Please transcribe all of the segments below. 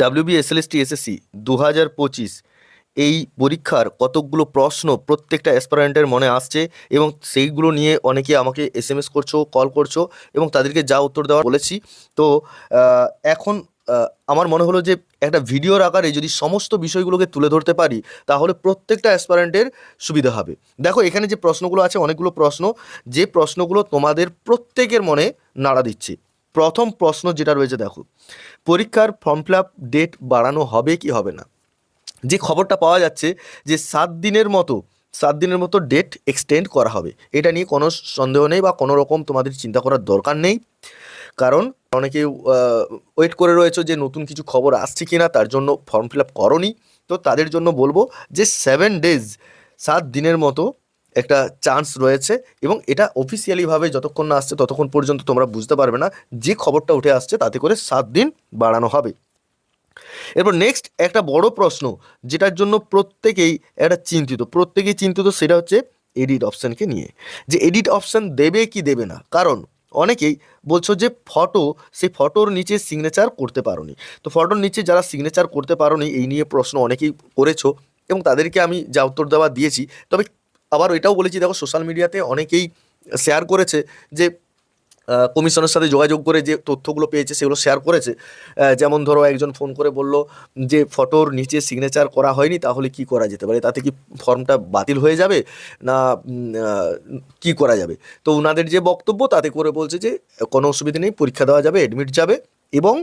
WB SLST SSC দু হাজার পঁচিশ, এই পরীক্ষার কতকগুলো প্রশ্ন প্রত্যেকটা অ্যাসপারেন্টের মনে আসছে এবং সেইগুলো নিয়ে অনেকে আমাকে এস এম এস করছ কল করছ এবং তাদেরকে যা উত্তর দেওয়া বলেছি। তো এখন আমার মনে হলো যে একটা ভিডিওর আকারে যদি সমস্ত বিষয়গুলোকে তুলে ধরতে পারি, তাহলে প্রত্যেকটা অ্যাসপারেন্টের সুবিধা হবে। দেখো, এখানে যে প্রশ্নগুলো আছে, অনেকগুলো প্রশ্ন, যে প্রশ্নগুলো তোমাদের প্রত্যেকের মনে নাড়া দিচ্ছে। প্রথম প্রশ্ন যেটা রয়েছে, দেখো, পরীক্ষার ফর্ম ফিল আপ ডেট বাড়ানো হবে কি হবে না? যে খবরটা পাওয়া যাচ্ছে যে সাত দিনের মতো, সাত দিনের মতো ডেট এক্সটেন্ড করা হবে। এটা নিয়ে কোনো সন্দেহ নেই বা কোনো রকম তোমাদের চিন্তা করার দরকার নেই। কারণ অনেকে ওয়েট করে রয়েছে যে নতুন কিছু খবর আসছে কি না তার জন্য ফর্ম ফিল আপ করনি। তো তাদের জন্য বলব যে সেভেন ডেজ সাত দিনের মতো একটা চান্স রয়েছে এবং এটা অফিসিয়ালিভাবে যতক্ষণ না আসছে ততক্ষণ পর্যন্ত তোমরা বুঝতে পারবে না যে খবরটা উঠে আসছে তাতে করে সাত দিন বাড়ানো হবে। এরপর নেক্সট একটা বড় প্রশ্ন যেটার জন্য প্রত্যেকেই একটা চিন্তিত, প্রত্যেকেই চিন্তিত সেটা হচ্ছে এডিট অপশানকে নিয়ে। যে এডিট অপশান দেবে কি দেবে না? কারণ অনেকেই বলছো যে ফটো সেই ফটোর নিচে সিগনেচার করতে পারোনি। তো ফটোর নিচে যারা সিগনেচার করতে পারোনি, এই নিয়ে প্রশ্ন অনেকেই করেছ এবং তাদেরকে আমি যা উত্তর দেওয়া দিয়েছি, তবে আবার এটাও বলেছি, দেখো সোশ্যাল মিডিয়াতে অনেকেই শেয়ার করেছে যে কমিশনের সাথে যোগাযোগ করে যে তথ্যগুলো পেয়েছে সেগুলো শেয়ার করেছে। যেমন ধরো একজন ফোন করে বলল যে, ফটোর নিচে সিগনেচার করা হয়নি, তাহলে কি করা যেতে পারে? তাতে কি ফর্মটা বাতিল হয়ে যাবে? না কি করা যাবে? তো ওনাদের যে বক্তব্য, তাতে করে বলছে যে, কোনো অসুবিধা নেই, পরীক্ষা দেওয়া যাবে অ্যাডমিট যাবে এবং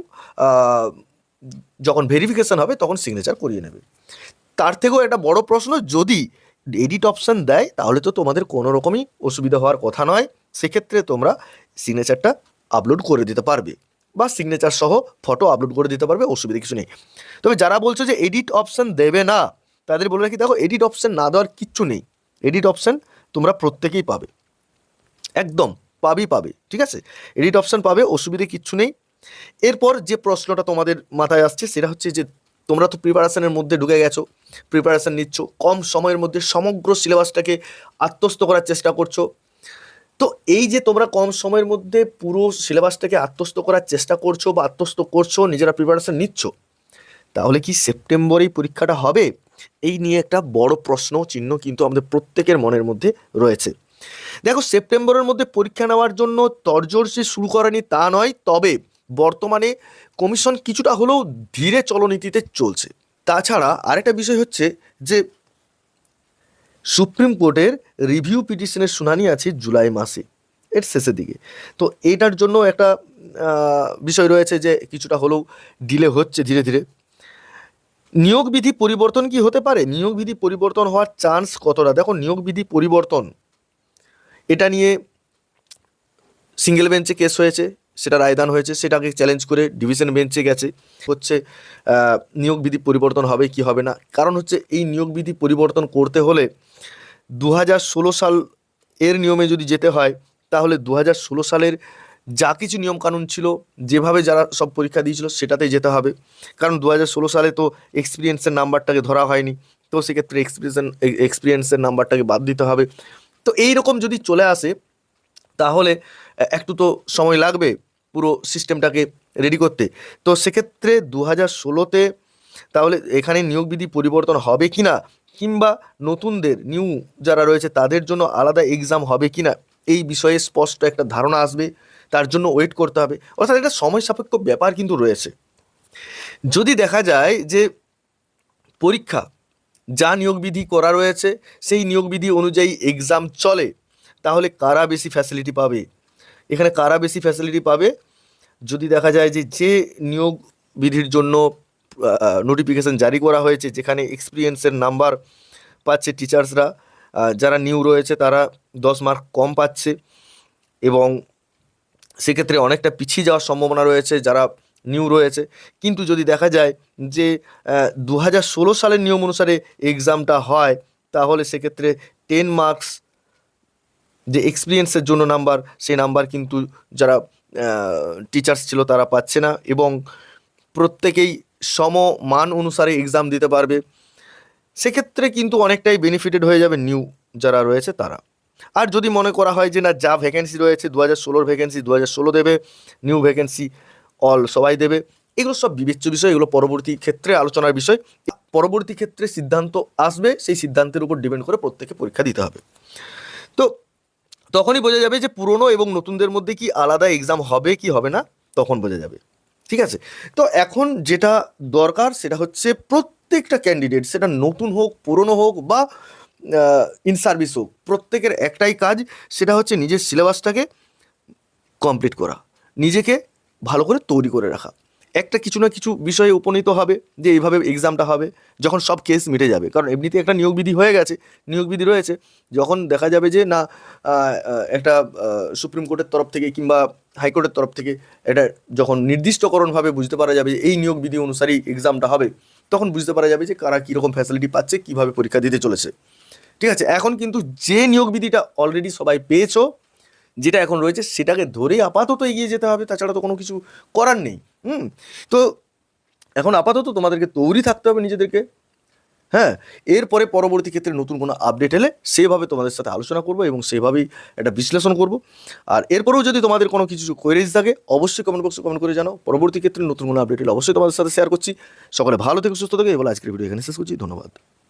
যখন ভেরিফিকেশান হবে, তখন সিগনেচার করিয়ে নেবে। তার থেকেও একটা বড় প্রশ্ন, যদি এডিট অপশান দেয়, তাহলে তো তোমাদের কোনো রকমই অসুবিধা হওয়ার কথা নয়। সেক্ষেত্রে তোমরা সিগনেচারটা আপলোড করে দিতে পারবে বা সিগনেচার সহ ফটো আপলোড করে দিতে পারবে, অসুবিধা কিছু নেই। তবে যারা বলছো যে এডিট অপশান দেবে না, তাদের বলে রাখি, দেখো এডিট অপশান না দেওয়ার কিচ্ছু নেই। এডিট অপশান তোমরা প্রত্যেকেই পাবে। একদম পাবেই পাবে, ঠিক আছে? এডিট অপশান পাবে, অসুবিধে কিচ্ছু নেই। এরপর যে প্রশ্নটা তোমাদের মাথায় আসছে, সেটা হচ্ছে যে তোমরা তো প্রিপারেশানের মধ্যে ঢুকে গেছো। প্রিপারেশন নিচ্ছ, কম সময়ের মধ্যে সমগ্র সিলেবাসটাকে আত্মস্থ করার চেষ্টা করছ। তো এই যে তোমরা কম সময়ের মধ্যে পুরো সিলেবাসটাকে আত্মস্থ করার চেষ্টা করছ বা আত্মস্থ করছ, নিজেরা প্রিপারেশান নিচ্ছ, তাহলে কি সেপ্টেম্বরেই পরীক্ষাটা হবে? এই নিয়ে একটা বড় প্রশ্ন চিহ্ন কিন্তু আমাদের প্রত্যেকের মনের মধ্যে রয়েছে। দেখো, সেপ্টেম্বরের মধ্যে পরীক্ষা নেওয়ার জন্য তরজোর যে শুরু করেনি তা নয়, তবে বর্তমানে কমিশন কিছুটা হলেও ধীরে চলনীতিতে চলছে। তাছাড়া আরেকটা বিষয় হচ্ছে যে সুপ্রিম কোর্টের রিভিউ পিটিশনের শুনানি আছে জুলাই মাসে, এর শেষের দিকে। তো এইটার জন্য একটা বিষয় রয়েছে যে কিছুটা হলেও ডিলে হচ্ছে ধীরে ধীরে। নিয়োগ বিধি পরিবর্তন কি হতে পারে? নিয়োগ বিধি পরিবর্তন হওয়ার চান্স কতটা? দেখো, নিয়োগ বিধি পরিবর্তন, এটা নিয়ে সিঙ্গেল বেঞ্চে কেস হয়েছে সেটা রায়দান হয়েছে, সেটাকে চ্যালেঞ্জ করে ডিভিশন বেঞ্চে গেছে। হচ্ছে নিয়োগ বিধি পরিবর্তন হবে কি হবে না? কারণ হচ্ছে, এই নিয়োগ বিধি পরিবর্তন করতে হলে দু হাজার ষোলো সাল এর নিয়মে যদি যেতে হয়, তাহলে দু হাজার ষোলো সালের যা কিছু নিয়মকানুন ছিল, যেভাবে যারা সব পরীক্ষা দিয়েছিল, সেটাতেই যেতে হবে। কারণ দু হাজার ষোলো সালে তো এক্সপিরিয়েন্সের নাম্বারটাকে ধরা হয়নি, তো সেক্ষেত্রে এক্সপিরিয়েন্স এক্সপিরিয়েন্সের নাম্বারটাকে বাদ দিতে হবে। তো এই রকম যদি চলে আসে, তাহলে একটু তো সময় লাগবে। পুরো সিস্টেমটাকে রেডি করতে। তো সেক্ষেত্রে দু হাজার ষোলোতে তাহলে এখানে নিয়োগ বিধি পরিবর্তন হবে কি না কিংবা নতুনদের নিউ যারা রয়েছে তাদের জন্য আলাদা এক্সাম হবে কি না এই বিষয়ে স্পষ্ট একটা ধারণা আসবে। তার জন্য ওয়েট করতে হবে। অর্থাৎ একটা সময় সাপেক্ষ ব্যাপার কিন্তু রয়েছে। যদি দেখা যায় যে পরীক্ষা, যা নিয়োগ বিধি করা রয়েছে, সেই নিয়োগ বিধি অনুযায়ী এক্সাম চলে, তাহলে কারা বেশি ফ্যাসিলিটি পাবে? এখানে কারা বেশি ফ্যাসিলিটি পাবে? যদি দেখা যায় যে যে নিয়োগ বিধির জন্য নোটিফিকেশন জারি করা হয়েছে, যেখানে এক্সপিরিয়েন্সের নাম্বার পাচ্ছে টিচার্সরা যারা নিউ রয়েছে তারা দশ মার্ক কম পাচ্ছে এবং সেক্ষেত্রে অনেকটা পিছিয়ে যাওয়ার সম্ভাবনা রয়েছে যারা নিউ রয়েছে। কিন্তু যদি দেখা যায় যে দু হাজার ষোলো সালের নিয়ম অনুসারে এক্সামটা হয়, তাহলে সেক্ষেত্রে টেন মার্কস যে এক্সপিরিয়েন্সের জন্য নাম্বার সেই নাম্বার কিন্তু যারা টিচার্স ছিল তারা পাচ্ছে না এবং প্রত্যেকেই সম মান অনুসারে এক্সাম দিতে পারবে। সেক্ষেত্রে কিন্তু অনেকটাই বেনিফিটেড হয়ে যাবে নিউ যারা রয়েছে তারা। আর যদি মনে করা হয় যে না, যা ভ্যাকেন্সি রয়েছে দু হাজার ষোলোর ভ্যাকেন্সি দু হাজার ষোলো দেবে নিউ ভ্যাকেন্সি অল সবাই দেবে, এগুলো সব বিবেচ্য বিষয়, এগুলো পরবর্তী ক্ষেত্রে আলোচনার বিষয়। পরবর্তী ক্ষেত্রে সিদ্ধান্ত আসবে, সেই সিদ্ধান্তের উপর ডিপেন্ড করে প্রত্যেকে পরীক্ষা দিতে হবে। তো তখনই বোঝা যাবে যে পুরনো এবং নতুনদের মধ্যে কি আলাদা এক্সাম হবে, কি হবে না, তখন বোঝা যাবে। ঠিক আছে? তো এখন যেটা দরকার সেটা হচ্ছে প্রত্যেকটা ক্যান্ডিডেট সেটা নতুন হোক, পুরনো হোক বা ইন সার্ভিস হোক, প্রত্যেকের একটাই কাজ সেটা হচ্ছে নিজের সিলেবাসটাকে কমপ্লিট করা। নিজেকে ভালো করে তৈরি করে রাখা। একটা কিছু না কিছু বিষয়ে উপনীত হবে যে এইভাবে এক্সামটা হবে, যখন সব কেস মিটে যাবে। কারণ এমনিতে একটা নিয়োগ বিধি হয়ে গেছে নিয়োগ বিধি রয়েছে, যখন দেখা যাবে যে না একটা সুপ্রিম কোর্টের তরফ থেকে কিংবা হাইকোর্টের তরফ থেকে এটা যখন নির্দিষ্টকরণভাবে বুঝতে পারা যাবে যে এই নিয়োগ বিধি অনুসারেই এক্সামটা হবে, তখন বুঝতে পারা যাবে যে কারা কীরকম ফ্যাসিলিটি পাচ্ছে, কীভাবে পরীক্ষা দিতে চলেছে। ঠিক আছে? এখন কিন্তু যে নিয়োগ বিধিটা অলরেডি সবাই পেয়েছ যেটা এখন রয়েছে সেটাকে ধরেই আপাতত এগিয়ে যেতে হবে। তাছাড়া তো কোনো কিছু করার নেই। হুম? তো এখন আপাতত তোমাদেরকে তৈরি থাকতে হবে নিজেদেরকে। হ্যাঁ? এরপরে পরবর্তী ক্ষেত্রে নতুন কোনো আপডেট এলে সেভাবে তোমাদের সাথে আলোচনা করব এবং সেভাবেই একটা বিশ্লেষণ করব। আর এরপরেও যদি তোমাদের কোনো কিছু কোয়েরিজ থাকে, অবশ্যই কমেন্ট বক্সে কমেন্ট করে জানাও। পরবর্তী ক্ষেত্রে নতুন কোনো আপডেট এলে অবশ্যই তোমাদের সাথে শেয়ার করছি। সকলে ভালো থেকে, সুস্থ থেকে। এবার আজকের ভিডিও এখানে শেষ করছি। ধন্যবাদ।